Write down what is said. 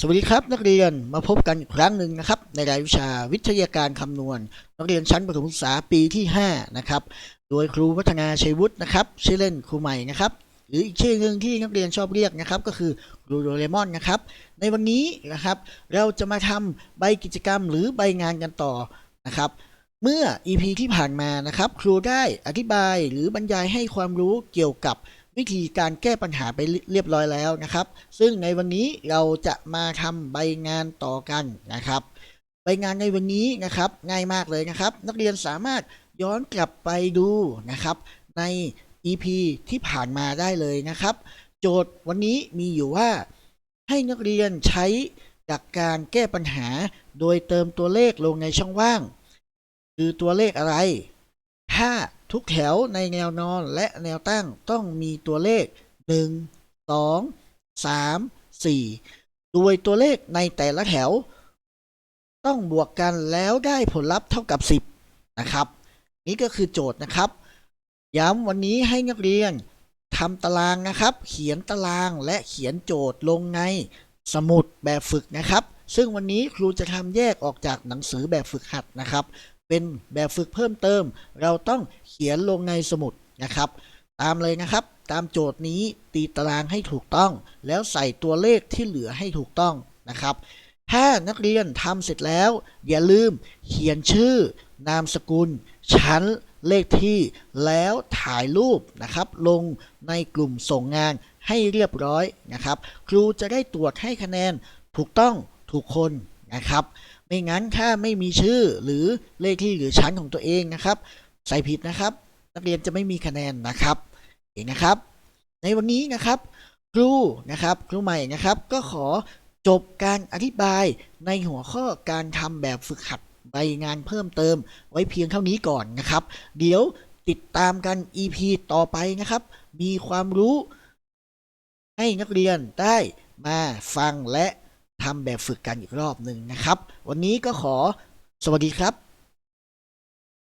สวัสดีครับ นักเรียนมาพบกันอีกครั้งหนึ่งนะครับ ในรายวิชาวิทยาการคำนวณ นักเรียนชั้นประถมศึกษาปีที่ 5 นะครับ โดยครูพัฒนาชัยวุฒินะครับชื่อเล่นครูใหม่นะครับ หรืออีกชื่อหนึ่งที่นักเรียนชอบเรียกนะครับ ก็คือครูโดเรมอนนะครับ ในวันนี้นะครับ เราจะมาทำใบกิจกรรมหรือใบงานกันต่อนะครับ เมื่อ EP ที่ผ่านมานะครับ ครูได้อธิบายหรือบรรยายให้ความรู้เกี่ยวกับ วิธีการแก้ปัญหาไปเรียบร้อยแล้วนะครับ ซึ่งในวันนี้เราจะมาทำใบงานต่อกันนะครับ ใบงานในวันนี้นะครับง่ายมากเลยนะครับ นักเรียนสามารถย้อนกลับไปดูนะครับ ใน EP ที่ผ่านมาได้เลยนะครับ โจทย์วันนี้มีอยู่ว่า ให้นักเรียนใช้หลักการแก้ปัญหา โดยเติมตัวเลขลงในช่องว่าง คือตัวเลขอะไร ถ้า ทุกแถวในแนวนอนและแนวตั้งต้องมีตัวเลข 1 2 3 4 โดยตัวเลขในแต่ละแถว ต้องบวกกันแล้วได้ผลลัพธ์เท่ากับ 10 นะครับ นี่ก็คือโจทย์นะครับ ย้ำวันนี้ให้นักเรียนทำตารางนะครับ เขียนตารางและเขียนโจทย์ลงในสมุดแบบฝึกนะครับ ซึ่งวันนี้ครูจะทำแยกออกจากหนังสือแบบฝึกหัดนะครับ เป็นแบบฝึกเพิ่มเติม เราต้องเขียนลงในสมุดนะครับ ตามเลยนะครับ ตามโจทย์นี้ตีตารางให้ถูกต้อง แล้วใส่ตัวเลขที่เหลือให้ถูกต้องนะครับ ถ้านักเรียนทำเสร็จแล้ว อย่าลืมเขียนชื่อนามสกุล ชั้นเลขที่แล้วถ่ายรูปนะครับ ลงในกลุ่มส่งงานให้เรียบร้อยนะครับ ครูจะได้ตรวจให้คะแนนถูกต้องถูกคนนะครับ ไม่งั้นถ้าไม่มีชื่อหรือเลขที่หรือชั้นของตัวเองนะครับ ใส่ผิดนะครับ นักเรียนจะไม่มีคะแนนนะครับเองนะครับ ในวันนี้นะครับครูนะครับครูใหม่นะครับ ก็ขอจบการอธิบายในหัวข้อการทำแบบฝึกหัดใบงานเพิ่มเติมไว้เพียงเท่านี้ก่อนนะครับ เดี๋ยวติดตามกัน EP ต่อไปนะครับ มีความรู้ให้นักเรียนได้มาฟังและ ทำแบบฝึกกันอีกรอบหนึ่งนะครับ วันนี้ก็ขอสวัสดีครับ